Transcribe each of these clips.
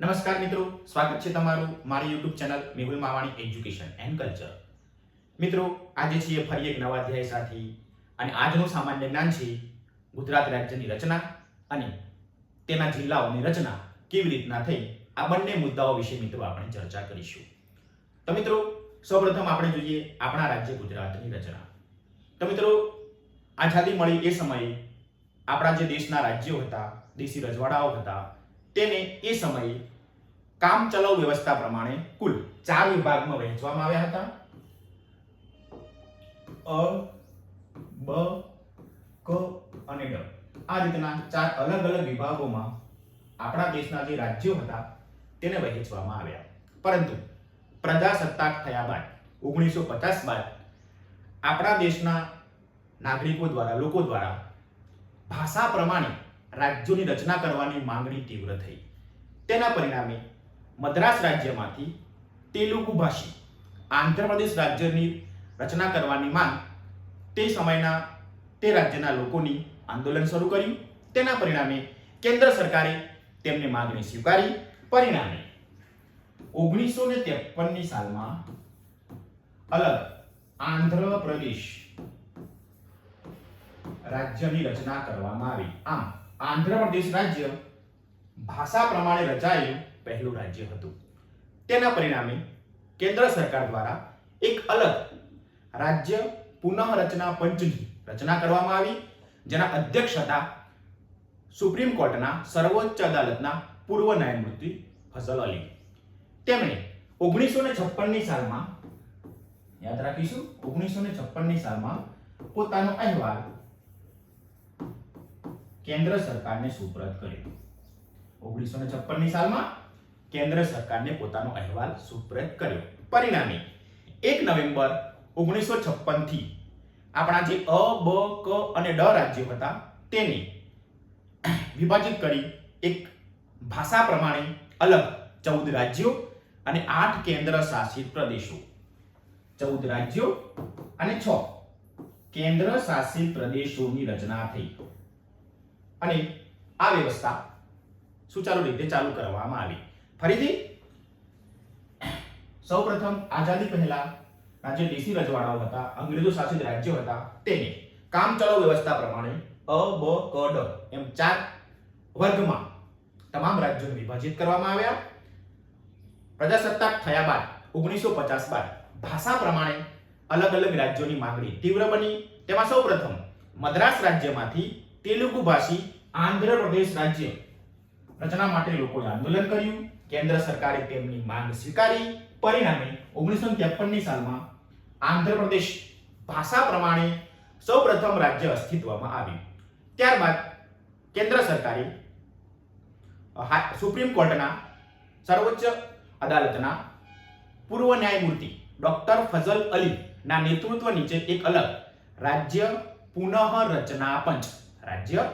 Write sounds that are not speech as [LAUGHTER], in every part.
નમસ્કાર મિત્રો, સ્વાગત છે તમારું મારી YouTube channel Mehul Mavani education and culture મિત્રો, આજે છીએ ફરી એક નવા અધ્યાય સાથે અને આજનું સામાન્ય જ્ઞાન છે ગુજરાત રાજ્યની રચના અને તેના જિલ્લાઓની રચના કેવી રીતના થઈ, આ બંને મુદ્દાઓ વિશે મિત્રો આપણે ચર્ચા કરીશું. તો મિત્રો, સૌપ્રથમ આપણે જોઈએ આપણા રાજ્ય ગુજરાતની રચના. તો મિત્રો, આઝાદી મળી એ સમયે આપણા જે દેશના રાજ્યો હતા, દેશી રજવાડાઓ હતા તેને એ સમયે કામચલાઉ વ્યવસ્થા પ્રમાણે કુલ ચાર વિભાગમાં વહેંચવામાં આવ્યા હતા. અ, બ, ક અને ડ. આ રીતના ચાર અલગ અલગ વિભાગોમાં આપણા દેશના જે રાજ્યો હતા તેને વહેંચવામાં આવ્યા. પરંતુ પ્રજાસત્તાક થયા બાદ, ઓગણીસો પચાસ બાદ આપણા દેશના નાગરિકો દ્વારા, લોકો દ્વારા ભાષા પ્રમાણે રાજ્યોની રચના કરવાની માંગણી તીવ્ર થઈ. તેના પરિણામે મદ્રાસ રાજ્યમાંથી તેલુગુ ભાષી, આંધ્રપ્રદેશ રાજ્યની રચના કરવાની માંગ તે સમયના તે રાજ્યના લોકોની આંદોલન શરૂ કર્યું. તેના પરિણામે કેન્દ્ર સરકારે તેમની માંગણી સ્વીકારી. પરિણામે ઓગણીસો ને ત્રેપનની સાલમાં અલગ આંધ્રપ્રદેશ રાજ્યની રચના કરવામાં આવી. આમ આંધ્રપ્રદેશ રાજ્ય ભાષા પ્રમાણે રચાયેલું પહેલું રાજ્ય હતું. તેના પરિણામે કેન્દ્ર સરકાર દ્વારા એક અલગ રાજ્ય પુનઃરચના પંચની રચના કરવામાં આવી, જેના અધ્યક્ષ હતા સુપ્રીમ કોર્ટના સર્વોચ્ચ અદાલતના પૂર્વ ન્યાયમૂર્તિ ફઝલ અલી. તેમણે ઓગણીસો ને છપ્પનની સાલમાં, યાદ રાખીશું ઓગણીસો ને છપ્પનની સાલમાં પોતાનો અહેવાલ કેન્દ્ર સરકારને સુપરત કર્યું. ઓગણીસો ને છપ્પનની સાલમાં કેન્દ્ર સરકારને પોતાનો અહેવાલ સુપરત કર્યો. પરિણામે એક નવેમ્બર ઓગણીસો છપ્પનથી આપણા જે અ, બ, ક અને ડ રાજ્યો હતા, તેને વિભાજિત કરી એક ભાષા પ્રમાણે અલગ ચૌદ રાજ્યો અને આઠ કેન્દ્ર શાસિત પ્રદેશો. ચૌદ રાજ્યો અને છ કેન્દ્ર શાસિત પ્રદેશોની રચના થઈ. અને આ વ્યવસ્થા સુચારુ રીતે ચાલુ કરવામાં આવી. ફરીથી, સૌપ્રથમ આઝાદી પહેલા જે દેશી રજવાડાઓ હતા, અંગ્રેજો શાસિત રાજ્યો હતા, તેને કામચલાઉ વ્યવસ્થા પ્રમાણે અ, બ, ક, ડ એમ ચાર વર્ગમાં તમામ રાજ્યોને વિભાજિત કરવામાં આવ્યા. પ્રજાસત્તાક થયા બાદ, ઓગણીસો પચાસ બાદ ભાષા પ્રમાણે અલગ અલગ રાજ્યોની માંગણી તીવ્ર બની. તેમાં સૌપ્રથમ મદ્રાસ રાજ્યમાંથી તેલુગુ ભાષી આંધ્રપ્રદેશ રાજ્ય. રચના માટે લોકોએ આંદોલન કર્યું. કેન્દ્ર સરકારે તેમની માંગ સ્વીકારી. પરિણામે ઓગણીસો ત્રેપનની સાલમાં આંધ્રપ્રદેશ ભાષા પ્રમાણે સૌપ્રથમ રાજ્ય અસ્તિત્વમાં આવ્યું. ત્યારબાદ કેન્દ્ર સરકારે સુપ્રીમ કોર્ટના સર્વોચ્ચ અદાલતના પૂર્વ ન્યાયમૂર્તિ ડોક્ટર ફઝલ અલી ના નેતૃત્વ નીચે એક અલગ રાજ્ય પુનઃરચના પંચ રાજ્ય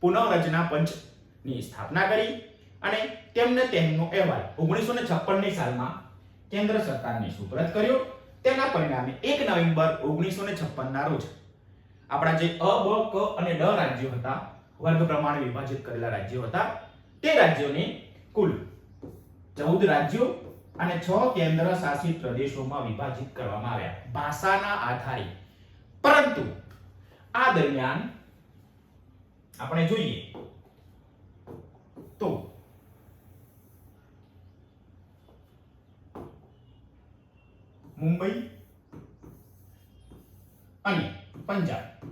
પુનઃરચના પંચની સ્થાપના કરી અને તેમને તેમનો અહેવાલ ઓગણીસો ને છપ્પનની સાલમાં કેન્દ્ર સરકારને સુપરત કર્યો. તેના પરિણામે એક નવેમ્બર ઓગણીસો ને છપ્પનના રોજ આપણા જે અ, બ, ક અને ડ રાજ્યો હતા, વર્ગ પ્રમાણે વિભાજિત કરેલા રાજ્યો હતા, તે રાજ્યોને કુલ ચૌદ રાજ્યો અને છ કેન્દ્ર શાસિત પ્રદેશોમાં વિભાજિત કરવામાં આવ્યા. ભાષાના આધારે. પરંતુ આ દરમિયાન આપણે જોઈએ. તો, મુંબઈ અને પંજાબ.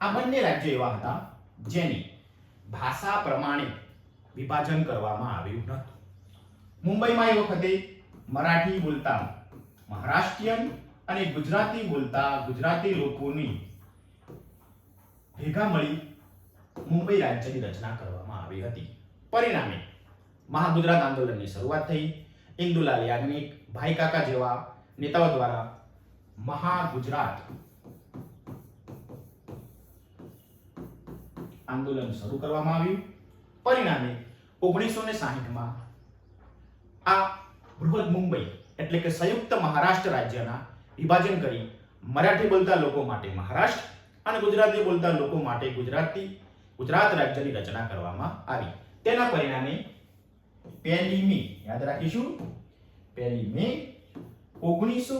આ બંને રાજ્યો એવા હતા જેની ભાષા પ્રમાણે વિભાજન કરવામાં આવ્યું નહોતું. મુંબઈમાં એ વખતે મરાઠી બોલતા મહારાષ્ટ્રીયન અને ગુજરાતી બોલતા ગુજરાતી લોકોની ભેગા મળી મુંબઈ રાજ્યની રચના કરવામાં આવી હતી. પરિણામે મહાગુજરાત આંદોલનની શરૂઆત થઈ. ઇન્દુલાલ યાજ્ઞિક, ભાઈ કાકા જેવા નેતાઓ દ્વારા મહાગુજરાત આંદોલન શરૂ કરવામાં આવ્યું. પરિણામે ઓગણીસો ને સાહીઠમાં આ બૃહદ મુંબઈ એટલે કે સંયુક્ત મહારાષ્ટ્ર રાજ્યના વિભાજન કરી મરાઠી બોલતા લોકો માટે મહારાષ્ટ્ર અને ગુજરાતી બોલતા લોકો માટે ગુજરાતી ગુજરાત રાજ્યની રચના કરવામાં આવી. તેના પરિણામે પહેલી મે યાદ રાખીશું પહેલી મે ઓગણીસો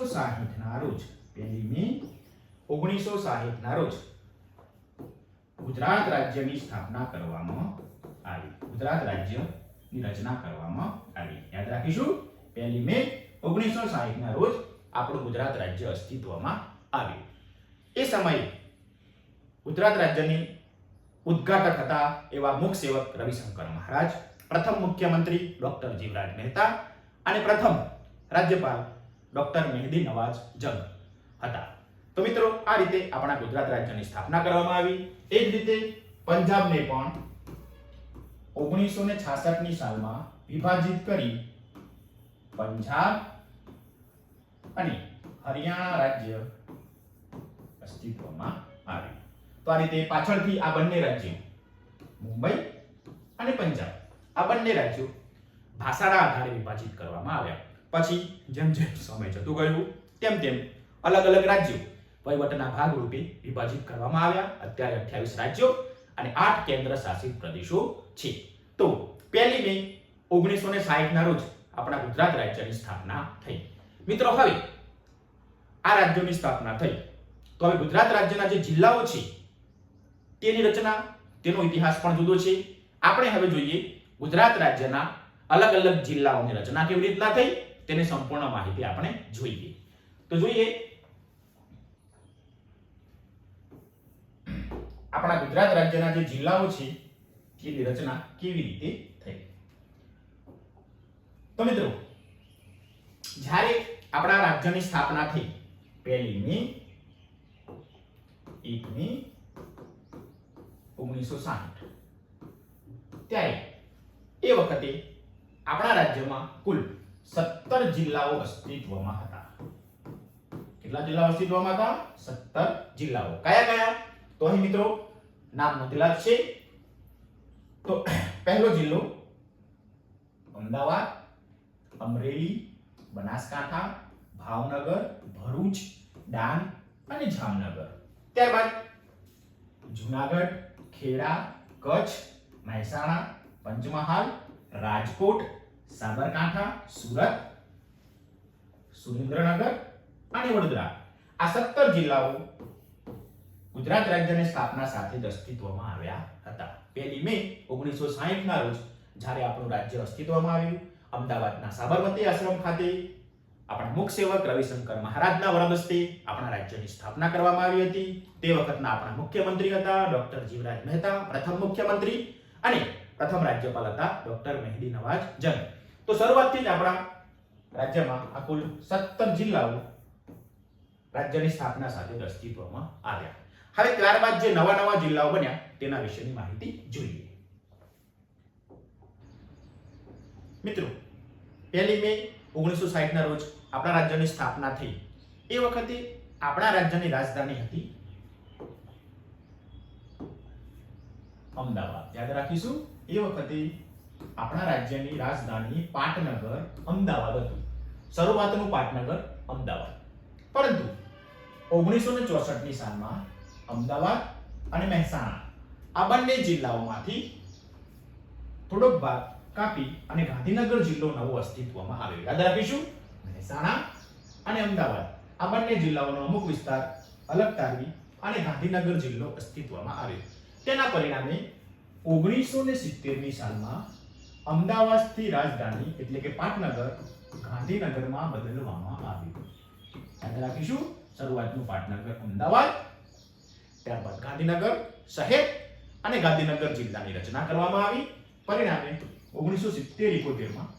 ના રોજ પહેલી મે ઓગણીસો ના રોજ ગુજરાત રાજ્યની સ્થાપના કરવામાં આવી. ગુજરાત રાજ્યની રચના કરવામાં આવી. યાદ રાખીશું પહેલી મે ઓગણીસો ના રોજ આપણું ગુજરાત રાજ્ય અસ્તિત્વમાં આવ્યું. એ સમયે ગુજરાત રાજ્યની ઉદ્ઘાટક હતા એવા મુખ સેવક રવિશંકર મહારાજ, પ્રથમ મુખ્યમંત્રી ડોક્ટર જીવરાજ મહેતા અને પ્રથમ રાજ્યપાલ ડોક્ટર મહેદી નવાઝ જંગ હતા. તો મિત્રો, આ રીતે આપણા ગુજરાત રાજ્યની સ્થાપના કરવામાં આવી. એ જ રીતે પંજાબને પણ ઓગણીસો ને છાસઠની સાલમાં વિભાજિત કરી પંજાબ અને હરિયાણા રાજ્ય અસ્તિત્વમાં આવ્યું. તો આ રીતે પાછળથી આ બંને રાજ્યો, મુંબઈ અને પંજાબ, આ બંને રાજ્યો ભાષાના આધારે વિભાજિત કરવામાં આવ્યા. પછી જેમ જેમ સમય જતું ગયું, તેમ તેમ અલગ અલગ રાજ્યો વહીવટના ભાગરૂપે વિભાજિત કરવામાં આવ્યા. અત્યારે અઠ્યાવીસ રાજ્યો અને આઠ કેન્દ્ર શાસિત પ્રદેશો છે. તો પહેલી મે ઓગણીસો ને સાહીઠના રોજ આપણા ગુજરાત રાજ્યની સ્થાપના થઈ. મિત્રો, હવે આ રાજ્યોની સ્થાપના થઈ. તો હવે ગુજરાત રાજ્યના જે જિલ્લાઓ છે તેની રચના, તેનો ઇતિહાસ પણ જુદો છે. આપણે હવે જોઈએ ગુજરાત રાજ્યના અલગ અલગ જિલ્લાઓની રચના કેવી રીતના થઈ, તેની સંપૂર્ણ માહિતી આપણે જોઈએ. તો જોઈએ, આપણા ગુજરાત રાજ્યના જે જિલ્લાઓ છે, તેની રચના કેવી રીતે થઈ? તો મિત્રો, જ્યારે આપણા રાજ્યની સ્થાપના થઈ, પહેલી મે, એક મે ઓગણીસો સાઠ ત્યારે એ વખતે આપણા રાજ્યમાં કુલ સત્તર જિલ્લાઓ અસ્તિત્વમાં હતા. કેટલા જિલ્લાઓ અસ્તિત્વમાં હતા? સત્તર જિલ્લાઓ. કયા કયા? તો અહીં મિત્રો, નામ નોંધેલા છે તો [CLEARS THROAT] પહેલો જિલ્લો અમદાવાદ, અમરેલી, બનાસકાંઠા, ભાવનગર, ભરૂચ, ડાંગ અને જામનગર. ત્યારબાદ જુનાગઢ ખેડા, કચ્છ, મહેસાણા, પંચમહાલ, રાજકોટ, સાબરકાંઠા, સુરત, સુરેન્દ્રનગર અને વડોદરા. આ સત્તર જિલ્લાઓ ગુજરાત રાજ્યની સ્થાપના સાથે જ અસ્તિત્વમાં આવ્યા હતા. પહેલી મે ઓગણીસો સાહીઠ ના રોજ જ્યારે આપણું રાજ્ય અસ્તિત્વમાં આવ્યું, અમદાવાદના સાબરમતી આશ્રમ ખાતે આપણા મુખ સેવક રવિશંકર મહારાજના વરદસ્તે આપણા રાજ્યની સ્થાપના કરવામાં આવી હતી. તે વખતના આપણા મુખ્યમંત્રી હતા ડોક્ટર જીવરાજ મહેતા, પ્રથમ મુખ્યમંત્રી અને પ્રથમ રાજ્યપાલ હતા ડોક્ટર મહેદી નવાજ જંગ તો શરૂઆતથી જ આપણા રાજ્યમાં આ કુલ સત્તર જિલ્લાઓ રાજ્યની સ્થાપના સાથે અસ્તિત્વમાં આવ્યા. હવે ત્યારબાદ જે નવા નવા જિલ્લાઓ બન્યા તેના વિશેની માહિતી જોઈએ. મિત્રો, પહેલી મે ઓગણીસો સાહીઠના રોજ આપણા રાજ્યની સ્થાપના થઈ. એ વખતે આપણા રાજ્યની રાજધાની હતી અમદાવાદ. યાદ રાખીશું? એ વખતે આપણા રાજ્યની રાજધાની પાટનગર, અમદાવાદ હતું. શરૂઆતનું પાટનગર અમદાવાદ. પરંતુ ઓગણીસો ને ચોસઠની સાલમાં અમદાવાદ અને મહેસાણા આ બંને જિલ્લાઓમાંથી થોડોક ભાગ કાપી અને ગાંધીનગર જિલ્લો નવો અસ્તિત્વમાં આવ્યો યાદ રાખીશું? મહેસાણા અને અમદાવાદ. આ બંને જિલ્લાઓનો અમુક વિસ્તાર અલગ તારવી અને ગાંધીનગર જિલ્લો અસ્તિત્વમાં આવ્યો. તેના પરિણામે ઓગણીસો ને સિત્તેરની સાલમાં અમદાવાદથી રાજધાની એટલે કે પાટનગર ગાંધીનગરમાં બદલવામાં આવ્યું. યાદ રાખીશું, શરૂઆતનું પાટનગર અમદાવાદ, ત્યારબાદ ગાંધીનગર શહેર અને ગાંધીનગર જિલ્લાની રચના કરવામાં આવી. પરિણામે ઓગણીસો સિત્તેર ઇકોતેરમાં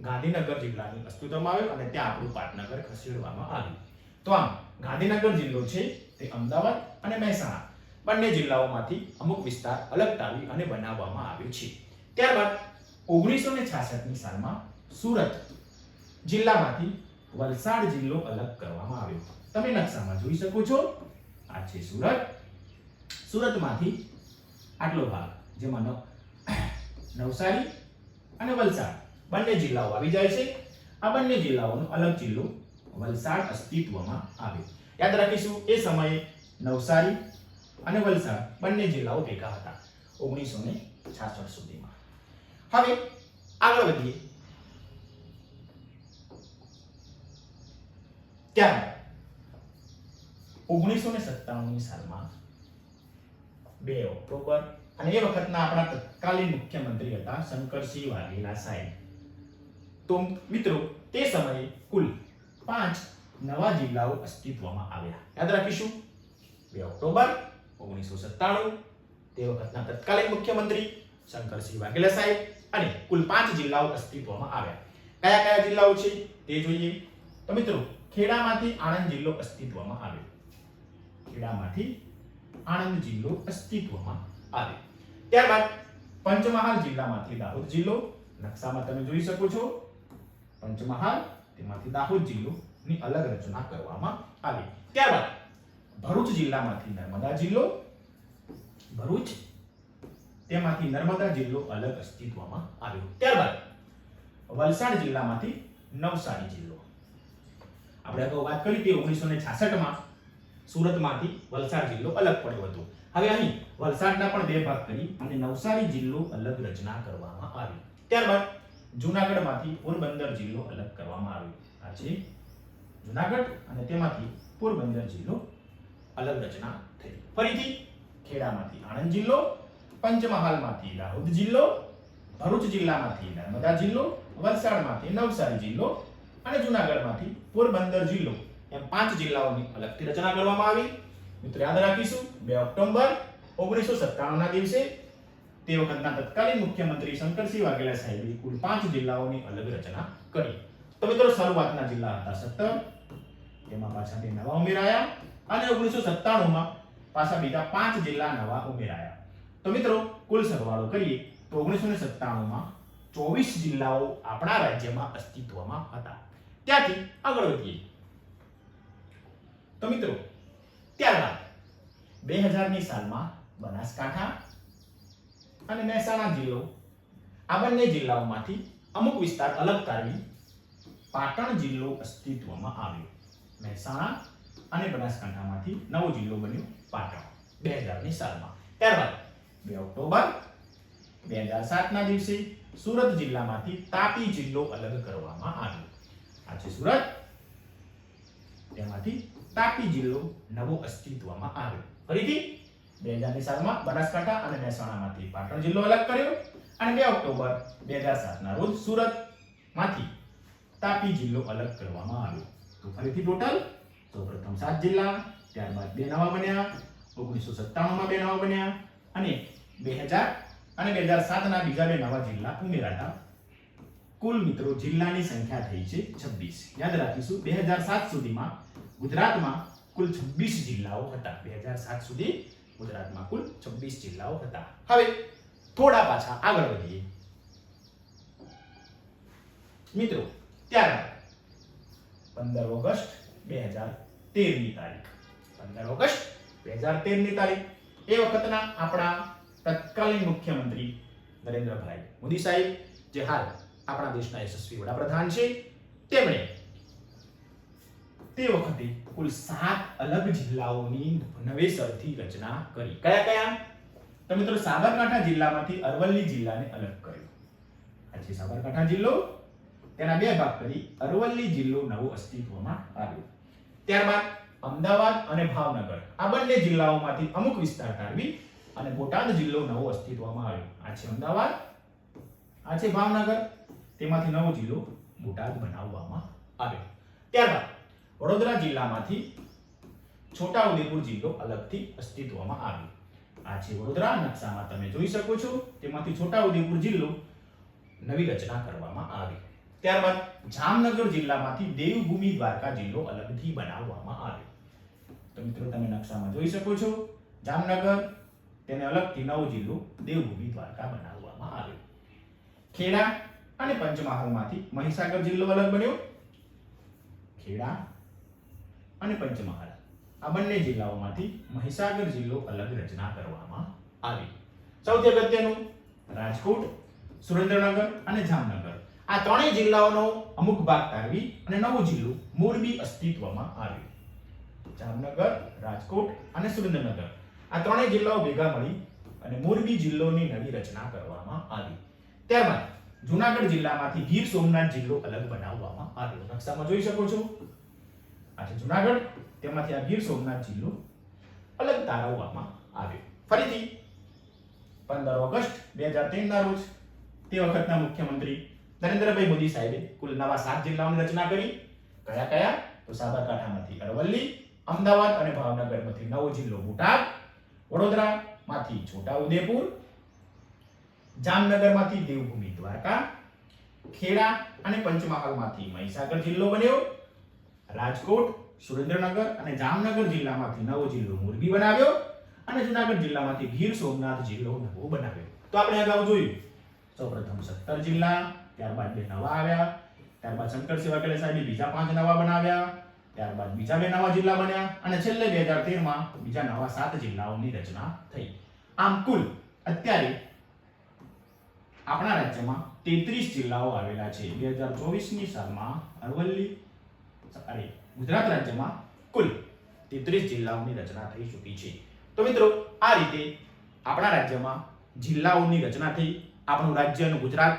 ગાંધીનગર જિલ્લાની અસ્તિત્વમાં આવ્યો અને ત્યાં આપણું પાટનગર ખસેડવામાં આવ્યું. તો આમ, ગાંધીનગર જિલ્લો છે તે અમદાવાદ અને મહેસાણા. બંને જિલ્લાઓમાંથી અમુક વિસ્તાર અલગ તાવી અને બનાવવામાં આવ્યો છે. ત્યારબાદ ઓગણીસો ને છાસઠની સાલમાં સુરત જિલ્લામાંથી વલસાડ જિલ્લો અલગ કરવામાં આવ્યો. તમે નકશામાં જોઈ શકો છો. આ છે સુરત. સુરતમાંથી આટલો ભાગ, જેમાં નવ- નવસારી અને વલસાડ. બંને જિલ્લાઓ આવી જાય છે. આ બંને જિલ્લાઓનો અલગ જિલ્લો વલસાડ અસ્તિત્વમાં આવે. યાદ રાખીશું, એ સમયે નવસારી અને વલસાડ બંને જિલ્લાઓ ભેગા હતા, ઓગણીસો ને છાસઠ સુધીમાં. હવે આગળ વધીએ. ત્યારબાદ ઓગણીસો ને સત્તાણું સાલમાં બે ઓક્ટોબર અને એ વખતના આપણા તત્કાલીન મુખ્યમંત્રી હતા શંકરસિંહ વાઘેલા સાહેબ. તો મિત્રો, તે સમયે કુલ પાંચ નવા જિલ્લાઓ અસ્તિત્વમાં આવ્યા. યાદ રાખીશું, બે ઓક્ટોબર ઓગણીસો સત્તાણું, તે વખતના તત્કાલીન મુખ્યમંત્રી શંકરસિંહ વાઘેલા સાહેબ અને કુલ પાંચ જિલ્લાઓ અસ્તિત્વમાં આવ્યા. કયા કયા જિલ્લાઓ છે તે જોઈએ. તો મિત્રો, ખેડામાંથી આણંદ જિલ્લો અસ્તિત્વમાં આવ્યો. ખેડામાંથી આણંદ જિલ્લો અસ્તિત્વમાં આવ્યો. ત્યારબાદ પંચમહાલ જિલ્લામાંથી દાહોદ જિલ્લો, નકશામાં તમે જોઈ શકો છો. પંચમહાલ, તેમાંથી દાહોદ જિલ્લોની અલગ રચના કરવામાં આવી. ત્યારબાદ ભરૂચ જિલ્લામાંથી નર્મદા જિલ્લો, ભરૂચ તેમાંથી નર્મદા જિલ્લો અલગ અસ્તિત્વમાં આવ્યો. ત્યારબાદ વલસાડ જિલ્લામાંથી નવસારી જિલ્લો. આપણે અગાઉ વાત કરી હતી ઓગણીસો ને છાસઠમાં સુરતમાંથી વલસાડ જિલ્લો અલગ પડ્યો હતો. હવે અહીં વલસાડના પણ બે ભાગ કરી અને નવસારી જિલ્લો અલગ રચના કરવામાં આવી. ત્યારબાદ જુનાગઢમાંથી પોરબંદર જિલ્લો અલગ કરવામાં આવ્યો. આ છે જુનાગઢ અને તેમાંથી પોરબંદર જિલ્લો અલગ રચના થઈ. ફરીથી ખેડામાંથી આણંદ જિલ્લો, પંચમહાલમાંથી દાહોદ જિલ્લો, ભરૂચ જિલ્લામાંથી નર્મદા જિલ્લો, વલસાડમાંથી નવસારી જિલ્લો અને જુનાગઢમાંથી પોરબંદર જિલ્લો. એમ પાંચ જિલ્લાઓની અલગથી રચના કરવામાં આવી. મિત્રો યાદ રાખીશું, બે ઓક્ટોબર ઓગણીસો સત્તાણું ના દિવસે તે વખતના તત્કાલીન મુખ્યમંત્રી શંકરસિંહ વાઘેલા સાહેબે કુલ પાંચ જિલ્લાઓની અલગ રચના કરી. તો મિત્રો, શરૂઆતના જિલ્લા હતા સત્તર, તેમાં પાછા બે નવા ઉમેરાયા અને ઓગણીસો સત્તાણુંમાં પાછા બીજા પાંચ જિલ્લા નવા ઉમેરાયા. તો મિત્રો, કુલ સરવાળો કરીએ તો ઓગણીસો સત્તાણુંમાં ચોવીસ જિલ્લાઓ આપણા રાજ્યમાં અસ્તિત્વમાં હતા. ત્યાંથી આગળ વધીએ. તો મિત્રો, ત્યારબાદ બે હજારની સાલમાં બનાસકાંઠા અને મહેસાણા જિલ્લો. આ બંને જિલ્લાઓમાંથી અમુક વિસ્તાર અલગ કાઢી પાટણ જિલ્લો અસ્તિત્વમાં આવ્યો. મહેસાણા અને બનાસકાંઠામાંથી નવો જિલ્લો બન્યો પાટણ બે હજારની સાલમાં. ત્યારબાદ બે ઓક્ટોબર બે હજાર સાતના દિવસે સુરત જિલ્લામાંથી તાપી જિલ્લો અલગ કરવામાં આવ્યો. આ છે સુરત તેમાંથી તાપી જિલ્લો નવો અસ્તિત્વમાં આવ્યો. ફરીથી બે હજારની સાલમાં બનાસકાંઠા અને મહેસાણામાંથી પાટણ જિલ્લો અલગ કર્યો અને બે ઓક્ટોબર બે હજાર સાતના રોજ સુરતમાંથી તાપી જિલ્લો અલગ કરવામાં આવ્યો. તો ફરીથી ટોટલ પ્રથમ સાત જિલ્લા, ત્યારબાદ બે નવા બન્યા, ઓગણીસો સત્તાણુંમાં બે નવા બન્યા અને બે હજાર અને બે હજાર સાતના બીજા બે નવા જિલ્લા ઉમેરાતા. કુલ મિત્રો જિલ્લાની સંખ્યા થઈ છે છવ્વીસ. યાદ રાખીશું, બે હજાર સાત સુધીમાં ગુજરાતમાં કુલ છવ્વીસ જિલ્લાઓ હતા. બે હજાર સાત સુધી ગુજરાતમાં કુલ છવ્વીસ જિલ્લાઓ હતા. હવે થોડા પાછા આગળ વધીએ. મિત્રો, ત્યારબાદ પંદર ઓગસ્ટ બે હજાર તેરની તારીખ. પંદર ઓગસ્ટ બે હજાર તેરની તારીખ. એ વખતના આપણા તત્કાલીન મુખ્યમંત્રી નરેન્દ્રભાઈ મોદી સાહેબ, જે હાલ આપણા દેશના યશસ્વી વડાપ્રધાન છે, તેમણે તે વખતે કુલ સાત અલગ જિલ્લાઓની નવેસરથી રચના કરી. કયા કયા? તો મિત્રો સાબરકાંઠા જિલ્લામાંથી અરવલ્લી જિલ્લાને અલગ કર્યો. આ છે સાબરકાંઠા જિલ્લો, તેના બે ભાગ કરી. અરવલ્લી જિલ્લો નવો અસ્તિત્વમાં આવ્યો. ત્યારબાદ અમદાવાદ અને ભાવનગર. આ બંને જિલ્લાઓમાંથી અમુક વિસ્તાર તારવી અને બોટાદ જિલ્લો નવો અસ્તિત્વમાં આવ્યો. આ છે અમદાવાદ, આ છે ભાવનગર. તેમાંથી નવો જિલ્લો બોટાદ બનાવવામાં આવ્યો. ત્યારબાદ વડોદરા જિલ્લામાંથી છોટાઉદેપુર જિલ્લો અલગથી અસ્તિત્વમાં આવ્યો. આ જે વડોદરા નકશામાં તમે જોઈ શકો છો, તેમાંથી છોટાઉદેપુર જિલ્લો નવી રચના કરવામાં આવી. ત્યારબાદ જામનગર જિલ્લામાંથી દેવભૂમિ દ્વારકા જિલ્લો અલગથી બનાવવામાં આવ્યો. તો મિત્રો, તમે નકશામાં જોઈ શકો છો, જામનગર તેને અલગથી નવો જિલ્લો દેવભૂમિ દ્વારકા બનાવવામાં આવ્યો. ખેડા અને પંચમહાલમાંથી મહીસાગર જિલ્લો અલગ બન્યો. ખેડા અને પંચમહાલ. આ બંને જિલ્લાઓમાંથી મહીસાગર જિલ્લો અલગ રચના કરવામાં આવી. સૌથી અગત્યનું રાજકોટ, સુરેન્દ્રનગર અને જામનગર. આ ત્રણેય જિલ્લાઓનો અમુક ભાગ તારવી અને નવો જિલ્લો મોરબી અસ્તિત્વમાં આવ્યો. જામનગર, રાજકોટ અને સુરેન્દ્રનગર. આ ત્રણેય જિલ્લાઓ ભેગા મળી અને મોરબી જિલ્લોની નવી રચના કરવામાં આવી. ત્યારબાદ જુનાગઢ જિલ્લામાંથી ગીર સોમનાથ જિલ્લો અલગ બનાવવામાં આવ્યો. નકશામાં જોઈ શકો છો. આ છે જુનાગઢ, તેમાંથી આ ગીર સોમનાથ જિલ્લો, અલગ તારવવામાં આવ્યો. ફરીથી પંદર ઓગસ્ટ બે હજાર ત્રણના રોજ તે વખતના મુખ્યમંત્રી નરેન્દ્રભાઈ મોદી સાહેબે કુલ નવા સાત જિલ્લાઓની રચના કરી. કયા કયા? તો સાબરકાંઠામાંથી અરવલ્લી, અમદાવાદ અને ભાવનગરમાંથી નવો જિલ્લો બોટાદ, વડોદરામાંથી છોટાઉદેપુર, જામનગરમાંથી દેવભૂમિ દ્વારકા, ખેડા અને પંચમહાલમાંથી મહીસાગર જિલ્લો બન્યો. રાજકોટ, સુરેન્દ્રનગર અને જામનગર જિલ્લામાંથી નવો જિલ્લો મોરબી બનાવ્યો અને જુનાગઢ જિલ્લામાંથી ગીર સોમનાથ જિલ્લો નવો બનાવ્યો. તો આપણે અગાઉ જોયું, સૌપ્રથમ સત્તર જિલ્લા, ત્યારબાદ બે નવા આવ્યા, ત્યારબાદ શંકર સેવા કલે સાહેબે બીજા પાંચ નવા બનાવ્યા, ત્યારબાદ બીજા બે નવા જિલ્લા બન્યા અને છેલ્લે બે હજાર તેરમાં બીજા નવા સાત જિલ્લાઓની રચના થઈ. આમ કુલ અત્યારે આપણા રાજ્યમાં તેત્રીસ જિલ્લાઓ આવેલા છે. બે હજાર ચોવીસની સાલમાં અરવલ્લી અરે ગુજરાત રાજ્યમાં કુલ તેત્રીસ જિલ્લાઓની રચના થઈ ચૂકી છે. તો મિત્રો, આ રીતે આપણા રાજ્યમાં જિલ્લાઓની રચના થઈ, આપણું રાજ્ય અને ગુજરાત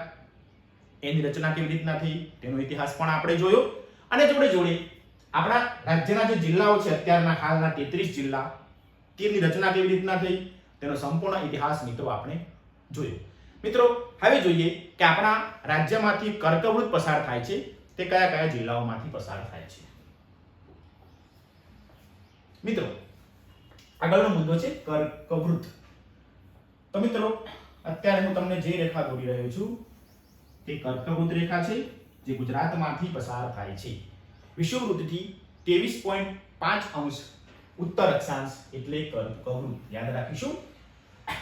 એની રચના કેવી રીતના થઈ, તેનો ઇતિહાસ પણ આપણે જોયો. અને જોડે જોડે આપણા રાજ્યના જે જિલ્લાઓ છે, અત્યારના હાલના તેત્રીસ જિલ્લા, તેની રચના કેવી રીતના થઈ, તેનો સંપૂર્ણ ઇતિહાસ મિત્રો આપણે જોયો. મિત્રો, હવે જોઈએ કે આપણા રાજ્યમાંથી કર્કવૃત પસાર થાય છે. તે કયા કયા જિલ્લાઓમાંથી પસાર થાય છે? મિત્રો, આગળનો મુદ્દો છે કર્કવૃત તો મિત્રો, અત્યારે હું તમને જે રેખા દોરી રહ્યો છું, તે કર્કવૃત રેખા છે, જે ગુજરાતમાંથી પસાર થાય છે. વિષુવવૃત્તથી ત્રેવીસ પોઈન્ટ પાંચ અંશ ઉત્તર અક્ષાંશ એટલે કર્કવૃત યાદ રાખીશું.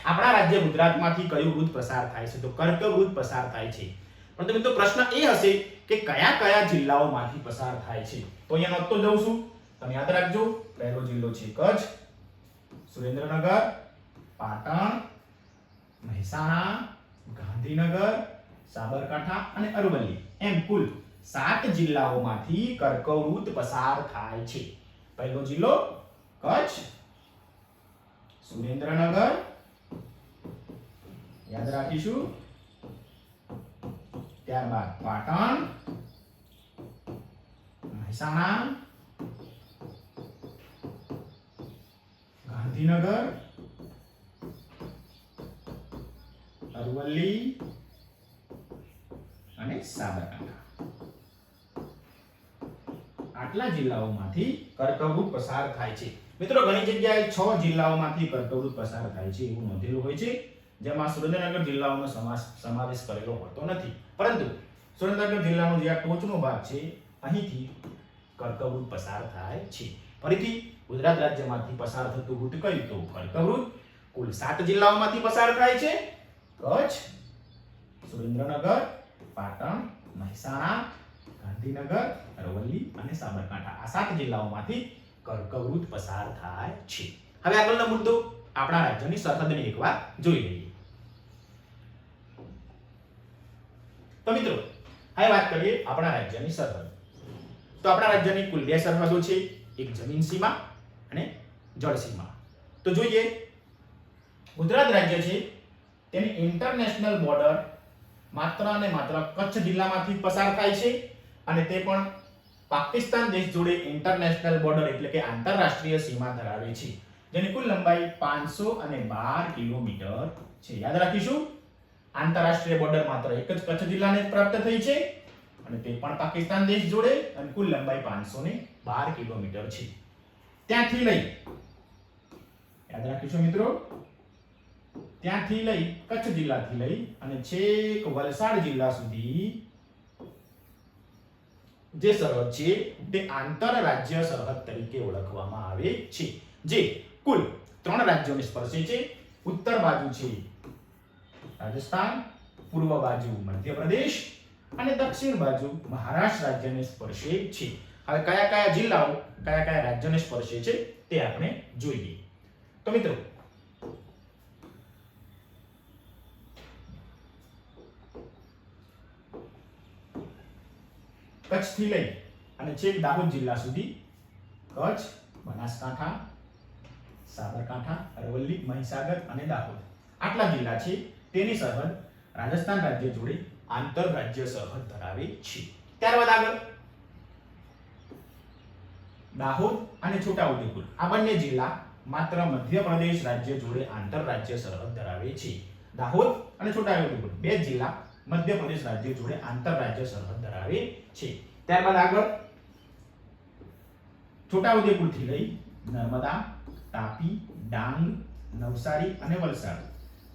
આપણા રાજ્ય ગુજરાતમાંથી કયું વૃત્ત પસાર થાય છે? તો કર્કવૃત પસાર થાય છે. પરંતુ મિત્રો પ્રશ્ન એ હશે કે કયા કયા જિલ્લાઓમાંથી પસાર થાય છે? તો અહીંયા નોંધતો જઉં છું. તમે યાદ રાખજો, પહેલો જિલ્લો છે કચ્છ, સુરેન્દ્રનગર, પાટણ, મહેસાણા, ગાંધીનગર, સાબરકાંઠા અને અરવલ્લી. એમ કુલ સાત જિલ્લાઓમાંથી કર્કવૃત પસાર થાય છે. પહેલો જિલ્લો કચ્છ, સુરેન્દ્રનગર. યાદ રાખીશું. ત્યારબાદ પાટણ, મહેસાણા, ગાંધીનગર, અરવલ્લી અને સાબરકાંઠા. આટલા જિલ્લાઓમાંથી કર્કવૃત પસાર થાય છે. મિત્રો, ઘણી જગ્યાએ છ જિલ્લાઓમાંથી કર્કવૃત પસાર થાય છે એવું નોંધેલું હોય છે. જેમાં સુરેન્દ્રનગર જિલ્લાઓનો સમાસ- સમાવેશ કરેલો હોતો નથી. પરંતુ સુરેન્દ્રનગર જિલ્લાનો જે આ ટોચનો ભાગ છે, અહીંથી કર્કવૃત પસાર થાય છે. ફરીથી ગુજરાત રાજ્યમાંથી પસાર થતું વૃત કયું તો કર્કવૃત? કુલ સાત જિલ્લાઓમાંથી પસાર થાય છે. કચ્છ, સુરેન્દ્રનગર, પાટણ, મહેસાણા, ગાંધીનગર, અરવલ્લી અને સાબરકાંઠા. આ સાત જિલ્લાઓમાંથી કર્કવૃત પસાર થાય છે. હવે આગળનો મુદ્દો આપણા રાજ્યની સરહદને એકવાર જોઈ લઈએ. તો મિત્રો હવે વાત કરીએ આપણા રાજ્યની સરહદ. તો આપણા રાજ્યની કુલ બે સરહદો છે, એક જમીન સીમા અને જળ સીમા. તો જોઈએ, ગુજરાત રાજ્ય છે, તેની ઇન્ટરનેશનલ બોર્ડર માત્ર અને માત્ર કચ્છ જિલ્લામાંથી પસાર થાય છે અને તે પણ પાકિસ્તાન દેશ જોડે ઇન્ટરનેશનલ બોર્ડર એટલે કે આંતરરાષ્ટ્રીય સીમા ધરાવે છે. જેની કુલ લંબાઈ પાંચસો અને બાર કિલોમીટર છે. યાદ રાખીશું, આંતરરાષ્ટ્રીય બોર્ડર માત્ર એક જ કચ્છ જિલ્લાને પ્રાપ્ત થઈ છે અને તે પણ પાકિસ્તાન દેશ જોડે અને કુલ લંબાઈ પાંચસો ને બાર કિલોમીટર છે. ત્યાંથી લઈ, યાદ રાખીશું મિત્રો, ત્યાંથી લઈ, કચ્છ જિલ્લાથી લઈ અને છેક વલસાડ જિલ્લા સુધી જે સરહદ છે, તે આંતરરાજ્ય સરહદ તરીકે ઓળખવામાં આવે છે. જે કુલ ત્રણ રાજ્યોને સ્પર્શે છે. ઉત્તર બાજુ છે રાજસ્થાન, પૂર્વ બાજુ મધ્યપ્રદેશ અને દક્ષિણ બાજુ મહારાષ્ટ્ર રાજ્યને સ્પર્શે છે. હવે કયા કયા જિલ્લાઓ કયા કયા રાજ્યને સ્પર્શે છે તે આપણે જોઈએ. તો મિત્રો, કચ્છથી લઈ અને છેક દાહોદ જિલ્લા સુધી કચ્છ, બનાસકાંઠા સાબરકાંઠા, અરવલ્લી, મહીસાગર અને દાહોદ. આટલા જિલ્લા છે તેની સરહદ રાજસ્થાન રાજ્ય જોડે આંતરરાજ્ય સરહદ ધરાવે છે. ત્યારબાદ આગળ. દાહોદ અને છોટાઉદેપુર. આ બંને જિલ્લા માત્ર મધ્યપ્રદેશ રાજ્ય જોડે આંતરરાજ્ય સરહદ ધરાવે છે. દાહોદ અને છોટાઉદેપુર બે જિલ્લા મધ્યપ્રદેશ રાજ્ય જોડે આંતરરાજ્ય સરહદ ધરાવે છે. ત્યારબાદ આગળ. છોટાઉદેપુરથી લઈ નર્મદા તાપી, ડાંગ, નવસારી અને વલસાડ.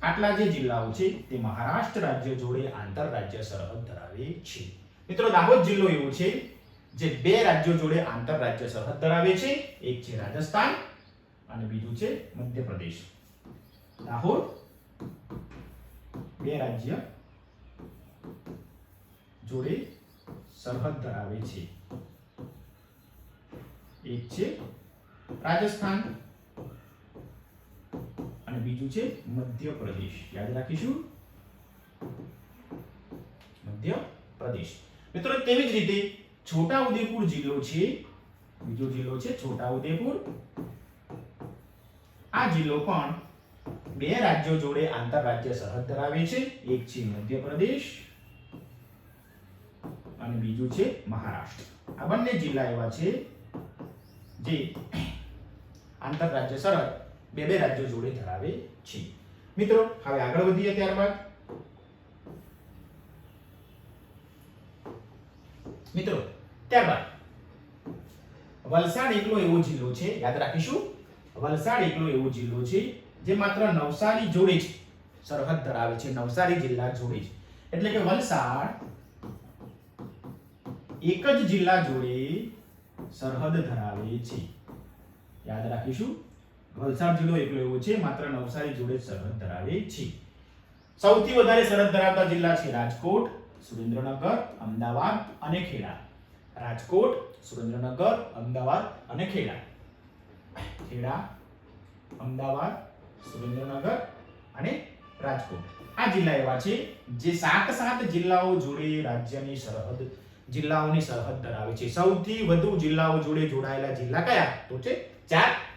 આટલા જે જિલ્લાઓ છે તે મહારાષ્ટ્ર રાજ્ય જોડે આંતરરાજ્ય સરહદ ધરાવે છે. મિત્રો, દાહોદ જિલ્લો એવો છે જે બે રાજ્યો જોડે આંતરરાજ્ય સરહદ ધરાવે છે. એક છે રાજસ્થાન અને બીજું છે મધ્યપ્રદેશ. દાહોદ બે રાજ્ય જોડે સરહદ ધરાવે છે. એક છે રાજસ્થાન અને બીજું છે મધ્યપ્રદેશ. યાદ રાખીશું? મધ્યપ્રદેશ. મિત્રો, તેવી જ રીતે છોટાઉદેપુર જિલ્લો છે, બીજો જિલ્લો છે છોટાઉદેપુર. આ જિલ્લો પણ બે રાજ્યો જોડે આંતરરાજ્ય સરહદ ધરાવે છે. એક છે મધ્યપ્રદેશ અને બીજું છે મહારાષ્ટ્ર. આ બંને જિલ્લા એવા છે જે આંતરરાજ્ય સરહદ બે બે રાજ્યો જોડે ધરાવે છે. મિત્રો, હવે આગળ વધીએ ત્યારબાદ. મિત્રો, ત્યારબાદ. વલસાડ એકલો એવો જિલ્લો છે, યાદ રાખીશું. વલસાડ એકલો એવો જિલ્લો છે, જે માત્ર નવસારી જોડે જ સરહદ ધરાવે છે, નવસારી જિલ્લા જોડે જ. એટલે કે વલસાડ એક જ જિલ્લા જોડે સરહદ ધરાવે છે. યાદ રાખીશું. વલસાડ જિલ્લો એકલો એવો છે, માત્ર નવસારી જોડે સરહદ ધરાવે છે. સૌથી વધારે સરહદ ધરાવતા જિલ્લા છે રાજકોટ, સુરેન્દ્રનગર, અમદાવાદ અને ખેડા. રાજકોટ, સુરેન્દ્રનગર, અમદાવાદ અને ખેડા. ખેડા, અમદાવાદ, સુરેન્દ્રનગર અને રાજકોટ. આ જિલ્લા એવા છે જે સાત સાત જિલ્લાઓ જોડે રાજ્યની સરહદ, જિલ્લાઓની સરહદ ધરાવે છે. સૌથી વધુ જિલ્લાઓ જોડે જોડાયેલા જિલ્લા કયા? તો છે ચાર.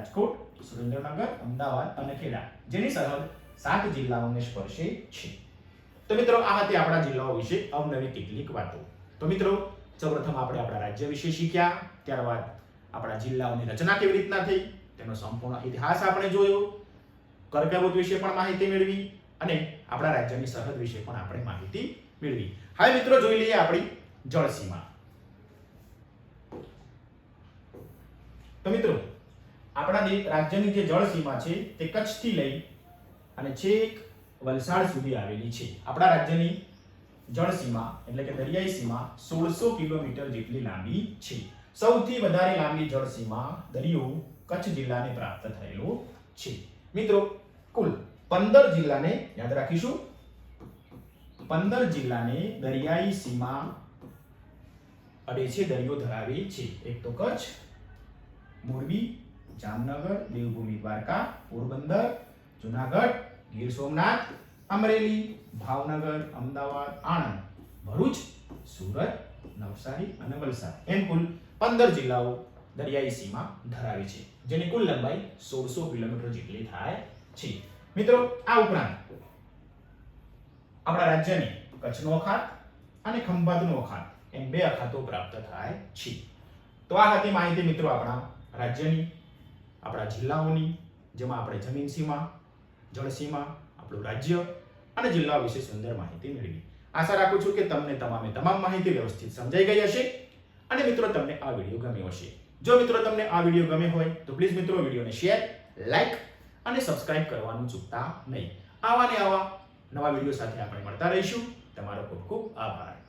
રાજકોટ, સુરેન્દ્રનગર, અમદાવાદ અને ખેડા, જેની સરહદ સાત જિલ્લાઓને સ્પર્શે છે. તો મિત્રો, આ હતી આપણા જિલ્લાઓ વિશે અવનવી કેટલીક વાતો. તો મિત્રો, સૌપ્રથમ આપણે આપણા રાજ્ય વિશે શીખ્યા, ત્યારબાદ આપણા જિલ્લાઓની રચના કેવી રીતના થઈ, તેનો સંપૂર્ણ ઇતિહાસ આપણે જોયો, કર્કવૃત વિશે પણ માહિતી મેળવી, અને આપણા રાજ્યની સરહદ વિશે પણ આપણે માહિતી મેળવી. હવે મિત્રો, જોઈ લઈએ આપણી જળસીમા. તો મિત્રો આપણા રાજ્યની જે જળસીમા છે તે કચ્છથી લઈ અને છેક વલસાડ સુધી આવેલી છે. આપણા રાજ્યની જળસીમા એટલે કે દરિયાઈ સીમા સોળસો કિલોમીટર જેટલી લાંબી છે. સૌથી વધારે લાંબી જળસીમા દરિયો કચ્છ જિલ્લાને પ્રાપ્ત થયેલો છે. મિત્રો, કુલ પંદર જિલ્લાને યાદ રાખીશું. પંદર જિલ્લાને દરિયાઈ સીમા અડે છે, દરિયો ધરાવે છે. એક તો કચ્છ, મોરબી જામનગર, દેવભૂમિ દ્વારકા, પોરબંદર, જુનાગઢ, ગીર સોમનાથ, અમરેલી, ભાવનગર, અમદાવાદ, આણંદ, ભરૂચ, સુરત, નવસારી અને વલસાડ. એમ કુલ પંદર જિલ્લાઓ દરિયાઈ સીમા ધરાવે છે, જેની કુલ લંબાઈ સોળસો કિલોમીટર જેટલી થાય છે. મિત્રો, આ ઉપરાંત આપણા રાજ્યની કચ્છનો અખાત અને ખંભાતનો અખાત એમ બે અખાતો પ્રાપ્ત થાય છે. તો આ હતી માહિતી મિત્રો આપણા રાજ્યની આપણા જિલ્લાઓની, જેમાં આપણે જમીન સીમા જળસીમા આપણું રાજ્ય અને જિલ્લા વિશે સુંદર માહિતી મેળવી. આશા રાખું છું કે તમને તમામે તમામ માહિતી વ્યવસ્થિત સમજાઈ ગઈ હશે અને મિત્રો, તમને આ વીડિયો ગમ્યો હશે. જો મિત્રો, તમને આ વીડિયો ગમે હોય, તો પ્લીઝ મિત્રો વિડીયોને શેર, લાઈક અને સબસ્ક્રાઇબ કરવાનું ચૂકતા નહીં. આવા ને આવા નવા વીડિયો સાથે આપણે મળતા રહીશું. તમારો ખૂબ ખૂબ આભાર.